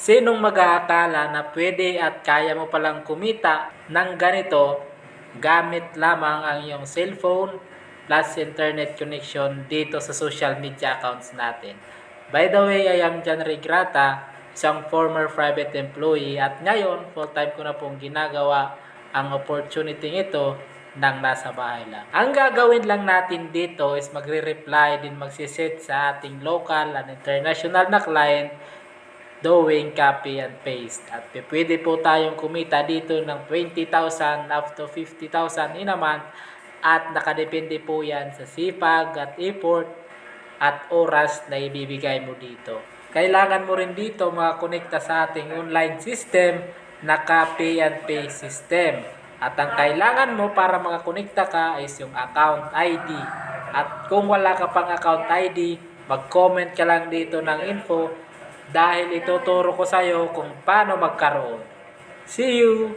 Sinong mag-aakala na pwede at kaya mo palang kumita ng ganito gamit lamang ang iyong cellphone plus internet connection dito sa social media accounts natin. By the way, I am John Regrata, isang former private employee at ngayon full-time ko na pong ginagawa ang opportunity ito nang nasa bahay lang. Ang gagawin lang natin dito is magre-reply din magsiset sa ating local and international na client doing copy and paste. At pwede po tayong kumita dito ng 20,000 up to 50,000 in a month at nakadepende po yan sa sipag at effort at oras na ibibigay mo dito. Kailangan mo rin dito makakonekta sa ating online system na copy and paste system. At ang kailangan mo para makakonekta ka is yung account ID. At kung wala ka pang account ID, mag-comment ka lang dito ng info dahil ituturo ko sa iyo kung paano magkaroon. See you!